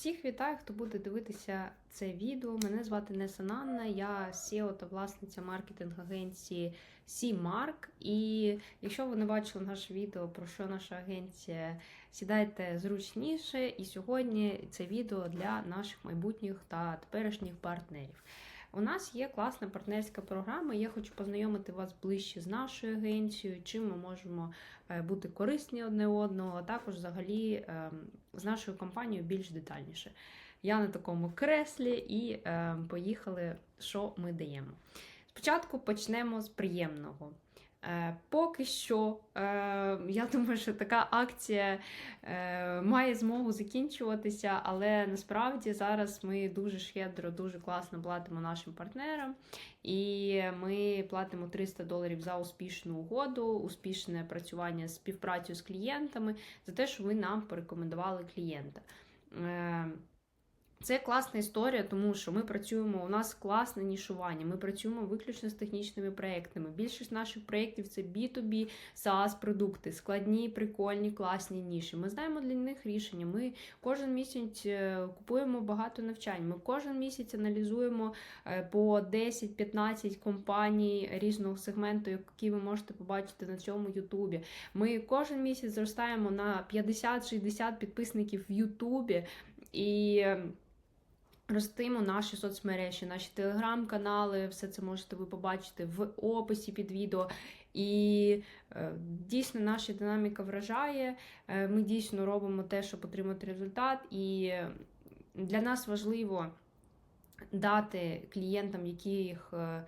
Всіх вітаю, хто буде дивитися це відео. Мене звати Неса Нанна, я SEO та власниця маркетинг-агенції C-Mark. І якщо ви не бачили наше відео про що наша агенція, сідайте зручніше. І сьогодні це відео для наших майбутніх та теперішніх партнерів. У нас є класна партнерська програма. Я хочу познайомити вас ближче з нашою агенцією, чим ми можемо е, бути корисні одне одного, а також взагалі е, з нашою компанією більш детальніше. Я на такому креслі і е, поїхали, що ми даємо. Спочатку почнемо з приємного. Е, Поки що, е, я думаю, що така акція е, має змогу закінчуватися, але насправді зараз ми дуже щедро, дуже класно платимо нашим партнерам, і ми платимо 300 доларів за успішну угоду, успішне працювання співпрацю з клієнтами, за те, що ви нам порекомендували клієнта. Е, це класна історія, тому що ми працюємо, у нас класне нішування, ми працюємо виключно з технічними проектами. Більшість наших проєктів це B2B, SaaS продукти, складні, прикольні, класні ніші. Ми знаємо для них рішення. Ми кожен місяць е, купуємо багато навчань. Ми кожен місяць аналізуємо е, по 10-15 компаній різного сегменту, які ви можете побачити на цьому Ютубі. Ми кожен місяць зростаємо на 50-60 підписників в Ютубі. І Ростимо наші соцмережі, наші телеграм-канали, все це можете ви побачити в описі під відео. І е, дійсно наша динаміка вражає. Е, ми дійсно робимо те, щоб отримати результат. І для нас важливо дати клієнтам, яких, е,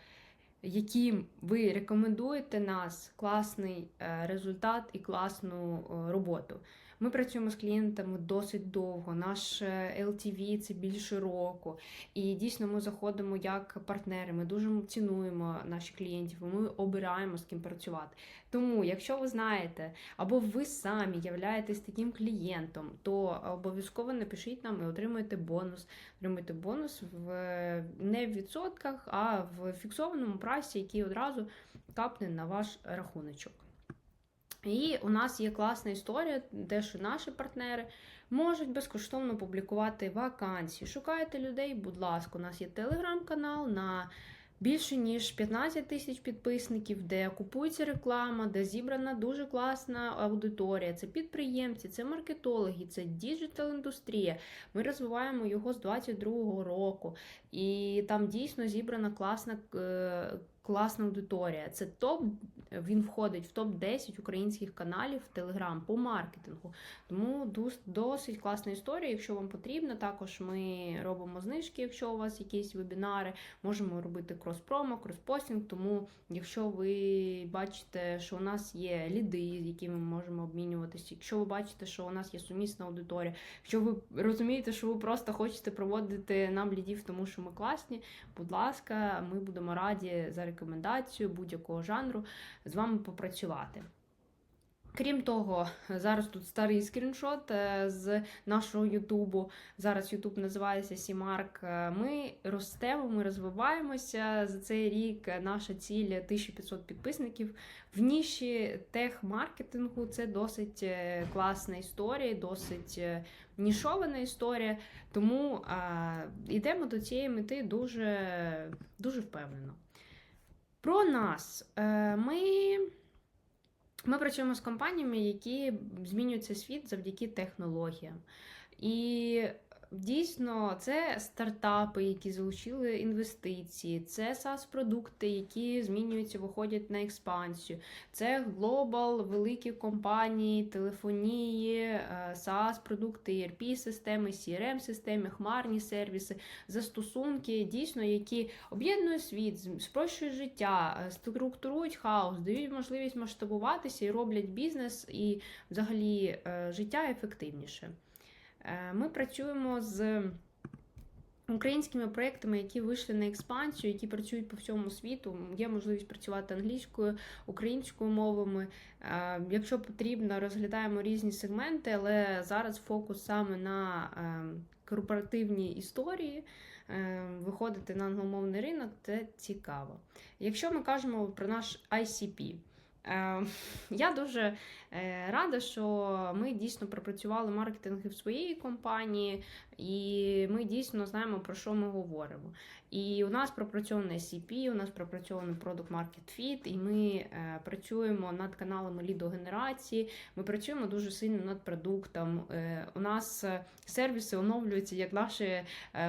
яким ви рекомендуєте нас, класний е, результат і класну е, роботу. Ми працюємо з клієнтами досить довго. Наш LTV це більше року. І дійсно ми заходимо як партнери. Ми дуже цінуємо наших клієнтів. Ми обираємо з ким працювати. Тому, якщо ви знаєте, або ви самі являєтесь таким клієнтом, то обов'язково напишіть нам і отримуєте бонус. Отримуєте бонус в не в відсотках, а в фіксованому прайсі, який одразу капне на ваш рахуночок. І у нас є класна історія, де що наші партнери можуть безкоштовно публікувати вакансії. Шукаєте людей, будь ласка, у нас є телеграм-канал на більше ніж 15 тисяч підписників, де купується реклама, де зібрана дуже класна аудиторія. Це підприємці, це маркетологи, це діджитал-індустрія. Ми розвиваємо його з 22-го року, і там дійсно зібрана класна. Класна аудиторія. Це топ, він входить в топ-10 українських каналів в Телеграм по маркетингу. Тому досить класна історія. Якщо вам потрібно, також ми робимо знижки, якщо у вас якісь вебінари, можемо робити крос-промо, крос-постінг. Тому, якщо ви бачите, що у нас є ліди, з якими ми можемо обмінюватися, якщо ви бачите, що у нас є сумісна аудиторія, якщо ви розумієте, що ви просто хочете проводити нам лідів, тому що ми класні, будь ласка, ми будемо раді за рекомендацію будь-якого жанру з вами попрацювати. Крім того, зараз тут старий скріншот е, з нашого Ютубу. Зараз Ютуб називається Сімарк. Ми ростемо, ми розвиваємося. За цей рік наша ціль 1500 підписників. В ніші тех-маркетингу це досить е, класна історія, досить е, нішована історія. Тому а, йдемо до цієї мети дуже, дуже впевнено. Про нас. Ми ми працюємо з компаніями, які змінюються світ завдяки технологіям. І Дійсно, це стартапи, які залучили інвестиції, це sas продукти які змінюються, виходять на експансію. Це глобал, великі компанії, телефонії, sas продукти erp системи crm системи хмарні сервіси, застосунки, дійсно, які об'єднують світ, спрощують життя, структурують хаос, дають можливість масштабуватися і роблять бізнес і взагалі е, життя ефективніше. Е, ми працюємо з українськими проєктами, які вийшли на експансію, які працюють по всьому світу. Є можливість працювати англійською, українською мовами. Е, якщо потрібно, розглядаємо різні сегменти, але зараз фокус саме на е, корпоративні історії. Виходити на англомовний ринок це цікаво. Якщо ми кажемо про наш ICP, я дуже е, рада, що ми дійсно пропрацювали маркетинги в своїй компанії. І ми дійсно знаємо, про що ми говоримо. І у нас пропрацьований CP, у нас пропрацьований Product Market Fit, і ми е, працюємо над каналами лідогенерації, ми працюємо дуже сильно над продуктом. Е, у нас е, сервіси оновлюються як наші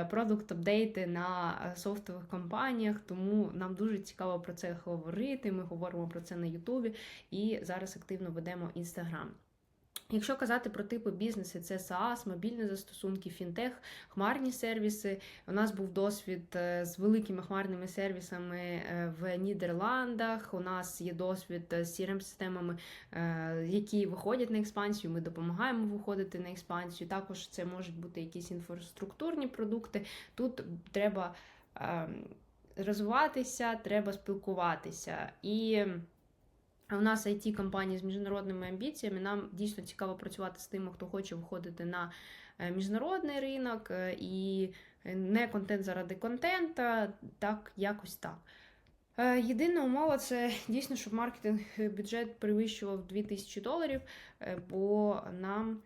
продукт-апдейти на софтових компаніях, тому нам дуже цікаво про це говорити. Ми говоримо про це на Ютубі і зараз активно ведемо Інстаграм. Якщо казати про типи бізнесу, це SaaS, мобільні застосунки, фінтех, хмарні сервіси. У нас був досвід е, з великими хмарними сервісами е, в Нідерландах. У нас є досвід з crm системами е, які виходять на експансію. Ми допомагаємо виходити на експансію. Також це можуть бути якісь інфраструктурні продукти. Тут треба ем, розвиватися, треба спілкуватися. І у нас it компанії з міжнародними амбіціями. Нам дійсно цікаво працювати з тими, хто хоче виходити на е, міжнародний ринок е, і не контент заради контента, так якось так. Е, Єдина умова це дійсно, щоб маркетинг бюджет перевищував 2000 доларів, бо нам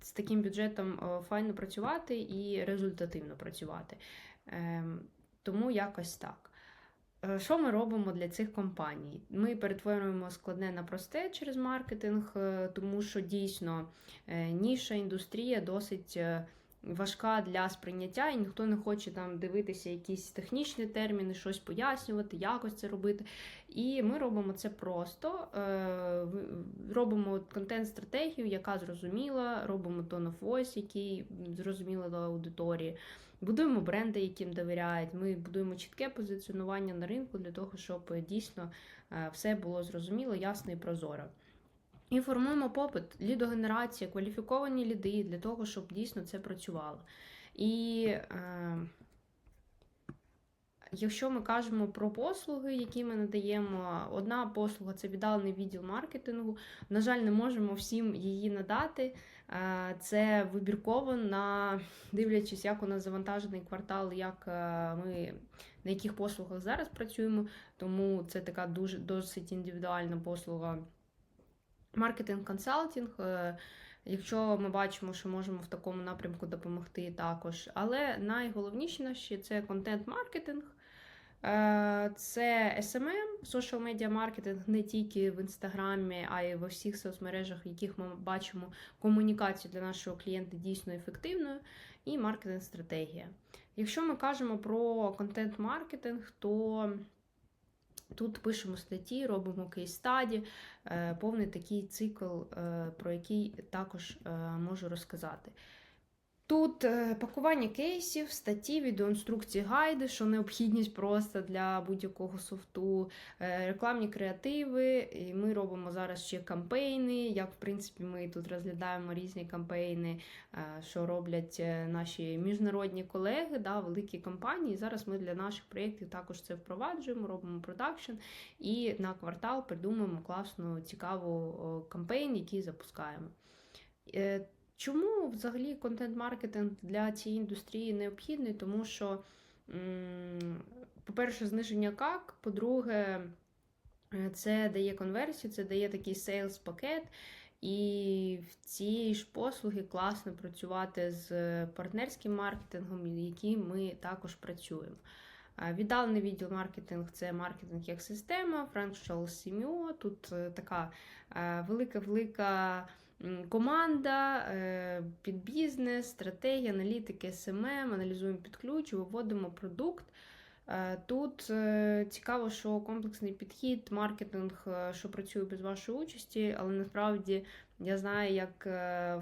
з таким бюджетом файно працювати і результативно працювати. Ем, Тому якось так. Е, Що ми робимо для цих компаній? Ми перетворюємо складне на просте через маркетинг, е, тому що дійсно е, ніша індустрія досить важка для сприйняття, і ніхто не хоче там дивитися якісь технічні терміни, щось пояснювати, якось це робити. І ми робимо це просто, робимо контент-стратегію, яка зрозуміла, робимо tone of voice, який зрозуміло до аудиторії. Будуємо бренди, яким довіряють. Ми будуємо чітке позиціонування на ринку для того, щоб дійсно е, все було зрозуміло, ясно і прозоро. І формуємо попит, лідогенерація, кваліфіковані ліди для того, щоб дійсно це працювало. І е, якщо ми кажемо про послуги, які ми надаємо, одна послуга це віддалений відділ маркетингу. На жаль, не можемо всім її надати. Е, це вибірково на дивлячись, як у нас завантажений квартал, як е, ми на яких послугах зараз працюємо. Тому це така дуже досить індивідуальна послуга. Маркетинг консалтинг. Е, якщо ми бачимо, що можемо в такому напрямку допомогти також. Але найголовніше це контент-маркетинг. Е, це SMM, social media маркетинг не тільки в інстаграмі, а й во всіх соцмережах, в яких ми бачимо комунікацію для нашого клієнта дійсно ефективною, і маркетинг-стратегія. Якщо ми кажемо про контент-маркетинг, то тут пишемо статті, робимо кейс-стаді, е, повний такий цикл, е, про який також можу розказати. Тут е, пакування кейсів, статті, відеоінструкції, гайди, що необхідність просто для будь-якого софту, е, рекламні креативи. І Ми робимо зараз ще кампейни. Як в принципі ми тут розглядаємо різні кампейни, е, що роблять наші міжнародні колеги, да, великі компанії. Зараз ми для наших проєктів також це впроваджуємо, робимо продакшн і на квартал придумуємо класну, цікаву кампейн, який запускаємо. Чому взагалі контент-маркетинг для цієї індустрії необхідний? Тому що, по-перше, зниження как, по-друге, е, це дає конверсію, це дає такий сейлс пакет. І в цій ж послуги класно працювати з партнерським маркетингом, яким ми також працюємо. Віддалений відділ маркетинг це маркетинг як система, Frankshall Simio. Тут е, така велика-велика команда, е, під бізнес, стратегія, аналітики, СММ, аналізуємо під ключ, виводимо продукт. Е, тут е, цікаво, що комплексний підхід, маркетинг, що працює без вашої участі, але насправді я знаю, як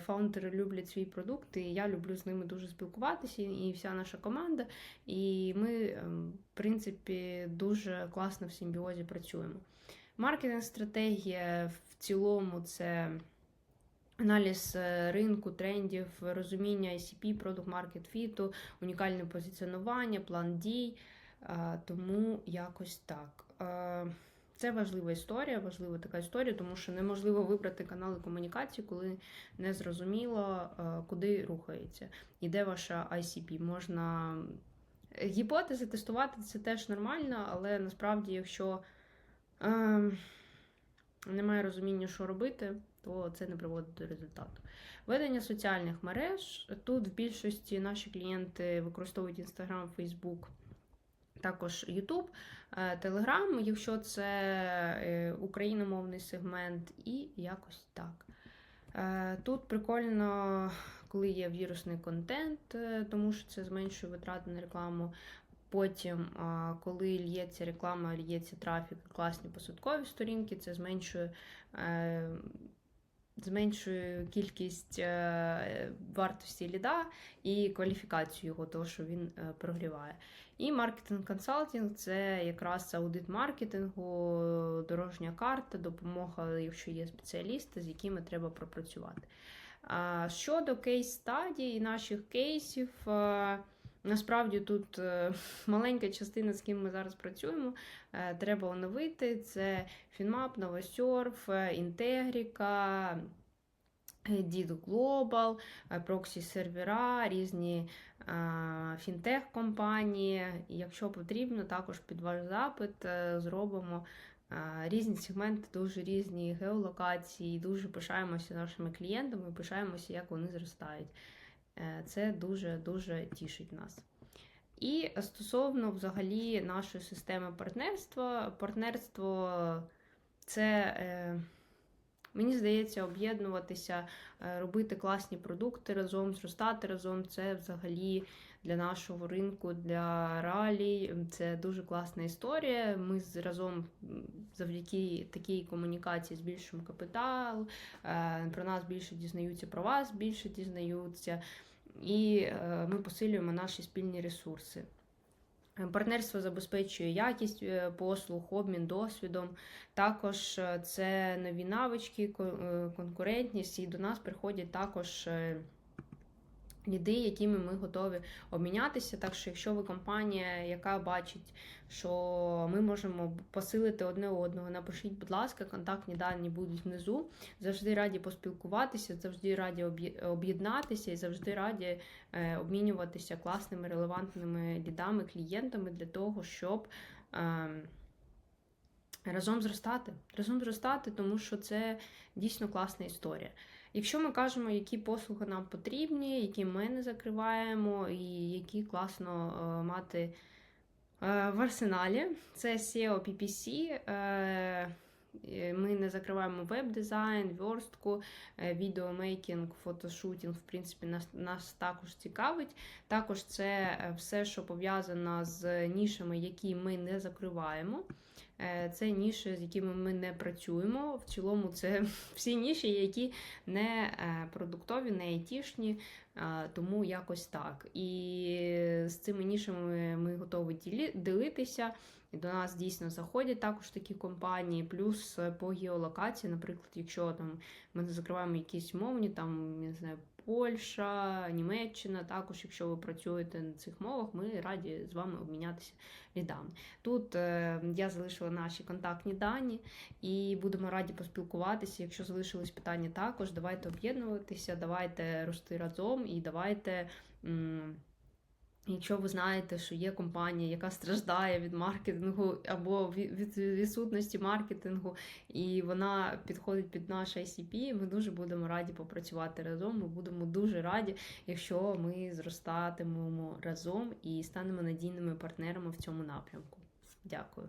фаундери люблять свій продукт, і я люблю з ними дуже спілкуватися, і вся наша команда. І ми, ем, в принципі, дуже класно в симбіозі працюємо. Маркетинг-стратегія в цілому це. Аналіз е, ринку, трендів, розуміння ICP, продукт маркет фіту, унікальне позиціонування, план дій. Тому якось так. Це важлива історія, важлива така історія, тому що неможливо вибрати канали комунікації, коли не зрозуміло, куди рухається. І де ваша ICP. Можна гіпотези тестувати це теж нормально, але насправді, якщо е, немає розуміння, що робити то це не приводить до результату. Ведення соціальних мереж. Тут в більшості наші клієнти використовують Instagram, Facebook, також е, Telegram, якщо це е, україномовний сегмент, і якось так. Е, Тут прикольно, коли є вірусний контент, е, тому що це зменшує витрати на рекламу. Потім, коли лється реклама, лється трафік, класні посадкові сторінки, це зменшує, зменшує кількість е, вартості ліда і кваліфікацію його, того, що він е, прогріває. І маркетинг консалтинг це якраз аудит маркетингу, дорожня карта, допомога, якщо є спеціалісти, з якими треба пропрацювати. Щодо кейс стадій і наших кейсів. Насправді тут е, маленька частина, з ким ми зараз працюємо, е, треба оновити. Це Finmap, Novasurf, е, Integrika, Did Global, е, проксі-сервера, різні фінтех-компанії. Якщо потрібно, також під ваш запит зробимо різні сегменти, дуже різні геолокації. Дуже пишаємося нашими клієнтами, пишаємося, як вони зростають. Е, Це дуже-дуже тішить нас. І стосовно взагалі нашої системи партнерства, партнерство це, е, мені здається, об'єднуватися, е, робити класні продукти разом, зростати разом. Це взагалі для нашого ринку, для ралій. Це дуже класна історія. Ми разом завдяки такій комунікації збільшуємо капітал. е, Про нас більше дізнаються, про вас більше дізнаються і е, ми посилюємо наші спільні ресурси. Партнерство забезпечує якість е, послуг, обмін досвідом. Також це нові навички, конкурентність, і до нас приходять також ліди, якими ми готові обмінятися. Так що, якщо ви компанія, яка бачить, що ми можемо посилити одне одного, напишіть, будь ласка, контактні дані будуть внизу. Завжди раді поспілкуватися, завжди раді об'єднатися і завжди раді е, обмінюватися класними релевантними лідами, клієнтами для того, щоб. Е, Разом зростати, разом зростати, тому що це дійсно класна історія. Якщо ми кажемо, які послуги нам потрібні, які ми не закриваємо, і які класно е, мати е, в арсеналі, це SEO PPC. Е, ми не закриваємо веб-дизайн, верстку, відеомейкінг, фотошутінг, в принципі, нас, нас також цікавить. Також це все, що пов'язано з нішами, які ми не закриваємо. Е, Це ніші, з якими ми не працюємо. В цілому, це всі ніші, які не е, продуктові, не айтішні, е, тому якось так. І з цими нішами ми готові ділитися. І до нас дійсно заходять також такі компанії, плюс по геолокації, наприклад, якщо там ми не закриваємо якісь мовні, там не знаю, Польща, Німеччина, також, якщо ви працюєте на цих мовах, ми раді з вами обмінятися лідами. Тут е, я залишила наші контактні дані і будемо раді поспілкуватися. Якщо залишились питання також, давайте об'єднуватися, давайте рости разом і давайте. Якщо ви знаєте, що є компанія, яка страждає від маркетингу або від відсутності маркетингу, і вона підходить під наш ICP, ми дуже будемо раді попрацювати разом. Ми будемо дуже раді, якщо ми зростатимемо разом і станемо надійними партнерами в цьому напрямку. Дякую.